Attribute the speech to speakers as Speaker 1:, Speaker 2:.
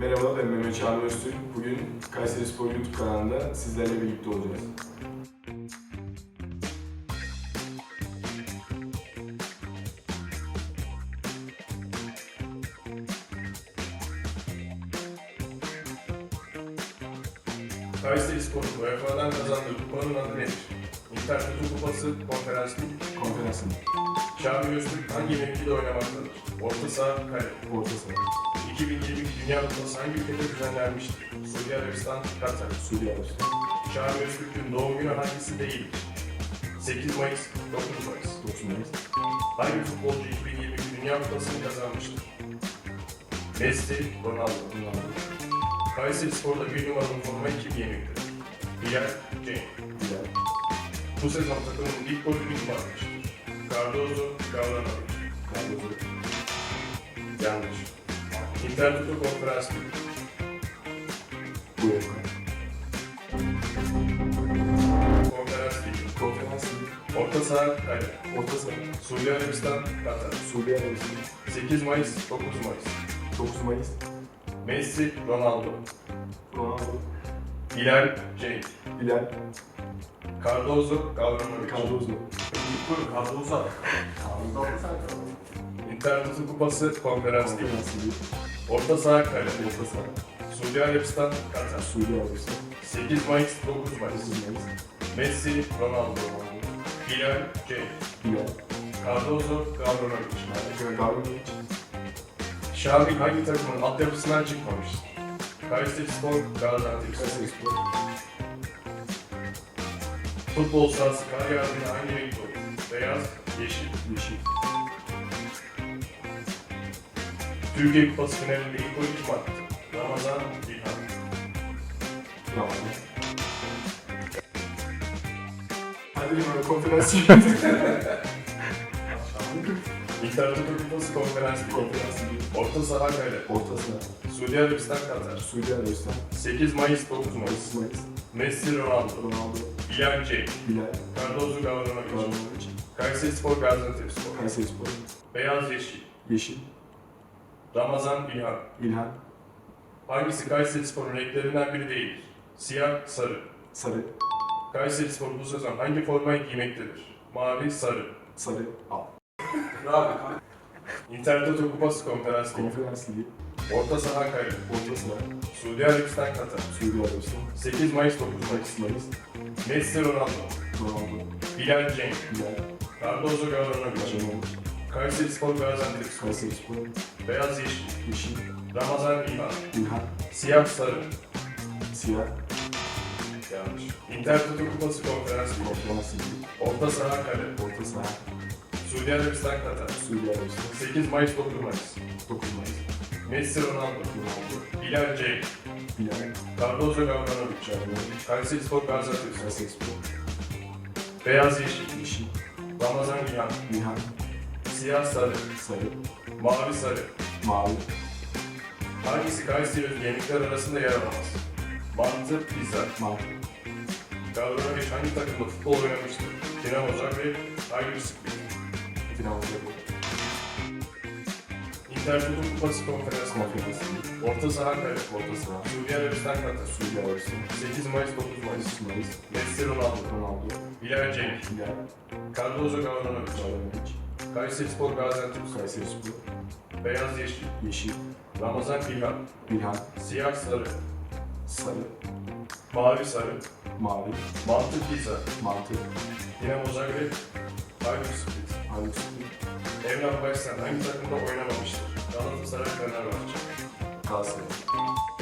Speaker 1: Merhaba ben Mehmet Çağrı Öztürk. Bugün Kayseri Spor YouTube kanalında sizlerle birlikte olacağız.
Speaker 2: Kayseri Spor'un UEFA'dan kazandığı kupanın adı nedir? İntertoto Kupası Konferans Ligi.
Speaker 1: Konferansın
Speaker 2: Şami Öztürk hangi mevkide oynamaktadır? Orta saha, kale.
Speaker 1: orta saha.
Speaker 2: 2022 Dünya Kupası hangi ülkede düzenlenmiştir? Suudi Arabistan, Katar.
Speaker 1: Suudi Arabistan.
Speaker 2: Şami Öztürk'ün doğum günü hangisi değildir? 8 Mayıs, 9 Mayıs.
Speaker 1: 9 Mayıs.
Speaker 2: Hangi futbolcu 2022 Dünya Kupası'nı kazanmıştır? Messi, Ronaldo.
Speaker 1: Ronaldo.
Speaker 2: Kayseri Spor'da bir numaralı formayı kim giymektedir? Bilal, Cenk.
Speaker 1: Bilal.
Speaker 2: Bu sezon takımın ilk golünü kim atmıştır? Cardozo, Gavranovic.
Speaker 1: Cardozo.
Speaker 2: Yanlış. Ligi.
Speaker 1: UEFA.
Speaker 2: Konferans Ligi.
Speaker 1: Konferans Ligi.
Speaker 2: Orta saha kale.
Speaker 1: Orta saha.
Speaker 2: Suudi Arabistan, Katar.
Speaker 1: Suudi Arabistan.
Speaker 2: 8 Mayıs, 9 Mayıs.
Speaker 1: 9 Mayıs.
Speaker 2: Messi, Ronaldo.
Speaker 1: Ronaldo.
Speaker 2: Bilal, Cenk.
Speaker 1: Bilal.
Speaker 2: Cardozo, Gavranovic.
Speaker 1: Cardozo.
Speaker 2: Cardozo. Intertoto Kupası Konferans Ligi. Orta saha kale.
Speaker 1: Orta saha.
Speaker 2: Suudi Arabistan, Katar.
Speaker 1: Suudi Arabistan.
Speaker 2: 8 Mayıs, 9 Mayıs.
Speaker 1: 9 Mayıs.
Speaker 2: Messi, Ronaldo. Bilal, Cenk.
Speaker 1: Bilal.
Speaker 2: Cardozo, Gavranovic.
Speaker 1: Gavranovic.
Speaker 2: Şahin hangi takımın altyapısından çıkmamıştır? Kayseri Spor, Gaziantep Spor. Futbol sahası kar yağdığında hangi renk olur? Beyaz, yeşil.
Speaker 1: Yeşil.
Speaker 2: Türkiye Kupası finalinde ilk golü kim attı? Ramazan, İlhan.
Speaker 1: Ramazan. Hadi bir konferans.
Speaker 2: İntertoto Kupası Konferans.
Speaker 1: Konferans.
Speaker 2: Orta saha kale.
Speaker 1: Orta saha.
Speaker 2: Suudi Arabistan, Katar.
Speaker 1: Suudi Arabistan.
Speaker 2: 8 Mayıs, 9 Mayıs.
Speaker 1: 9 Mayıs.
Speaker 2: Messi, Ronaldo.
Speaker 1: Ronaldo.
Speaker 2: Bilal Cenk.
Speaker 1: Bilal.
Speaker 2: Cardozo, Gavranovic.
Speaker 1: Gavranovic.
Speaker 2: Kayseri Spor, Gaziantep Spor.
Speaker 1: Kayseri Spor.
Speaker 2: Beyaz, yeşil.
Speaker 1: Yeşil.
Speaker 2: Ramazan, İlhan.
Speaker 1: İlhan.
Speaker 2: Hangisi Kayseri Spor'un renklerinden biri değildir? Siyah, sarı.
Speaker 1: Sarı.
Speaker 2: Kayseri Spor bu sezon hangi formayı giymektedir? Mavi, sarı.
Speaker 1: Sarı. Al.
Speaker 2: Intertoto Kupası Konferans Ligi.
Speaker 1: Konferans Ligi.
Speaker 2: Orta saha kale.
Speaker 1: Orta saha.
Speaker 2: Suudi Arabistan, Katar.
Speaker 1: Suudi Arabistan.
Speaker 2: 8 Mayıs 9 Mayıs.
Speaker 1: 9 Mayıs.
Speaker 2: Messi, Ronaldo.
Speaker 1: Ronaldo.
Speaker 2: Bilal Cenk.
Speaker 1: Bilal.
Speaker 2: Cardozo, Gavranovic.
Speaker 1: Gavranovic.
Speaker 2: Kayseri Spor, Gaziantep Spor.
Speaker 1: Kayseri Spor.
Speaker 2: Beyaz, yeşil.
Speaker 1: Yeşil.
Speaker 2: Ramazan, İlhan.
Speaker 1: İlhan.
Speaker 2: Siyah, sarı.
Speaker 1: Siyah.
Speaker 2: Yanlış. Intertoto Kupası Konferans Ligi.
Speaker 1: Konferans Ligi.
Speaker 2: Orta saha kale.
Speaker 1: Orta saha.
Speaker 2: Suudi Arabistan, Katar.
Speaker 1: Suudi Arabistan.
Speaker 2: 8 Mayıs 9 Mayıs.
Speaker 1: 9 Mayıs.
Speaker 2: Messi, Ronaldo. Bilal Cenk.
Speaker 1: Bilal.
Speaker 2: Cardozo, Gavranovic.
Speaker 1: Gavranovic.
Speaker 2: Kayseri Spor, Gaziantep.
Speaker 1: Kayseri Spor.
Speaker 2: Beyaz, yeşil.
Speaker 1: Yeşil.
Speaker 2: Ramazan, İlhan.
Speaker 1: İlhan.
Speaker 2: Siyah, sarı.
Speaker 1: Sarı.
Speaker 2: Mavi, sarı.
Speaker 1: Mavi.
Speaker 2: Hangisi Kayseri yemekler arasında yer alamaz? Mantı, pizza.
Speaker 1: Mavi.
Speaker 2: Gavranovic hangi takımda futbol oynamıştır? Dinamo Zagreb, Aygır Split.
Speaker 1: Dinamo
Speaker 2: Intertoto Kupası Konferans
Speaker 1: Ligi.
Speaker 2: Orta saha kale.
Speaker 1: Orta saha.
Speaker 2: Suudi Arabistan, Katar.
Speaker 1: Suudi Arabistan.
Speaker 2: 8 Mayıs, 9 Mayıs.
Speaker 1: 9 Mayıs.
Speaker 2: Messi, Ronaldo.
Speaker 1: Ronaldo.
Speaker 2: Bilal Cenk.
Speaker 1: Bilal.
Speaker 2: Cardozo, Gavranovic.
Speaker 1: Gavranovic.
Speaker 2: Kayseri Spor, Gaziantep.
Speaker 1: Kayseri Spor.
Speaker 2: Beyaz, yeşil.
Speaker 1: Yeşil.
Speaker 2: Ramazan, İlhan.
Speaker 1: İlhan.
Speaker 2: Siyah, sarı.
Speaker 1: Sarı.
Speaker 2: Mavi, sarı.
Speaker 1: Mavi.
Speaker 2: Mantı, pizza.
Speaker 1: Mantı.
Speaker 2: Dinamo Zagreb, Aygır Split.
Speaker 1: Hangisi?
Speaker 2: Emrah Başsan hangi takımda oynamamıştır? Galatasaray, Fenerbahçe.
Speaker 1: Galatasaray.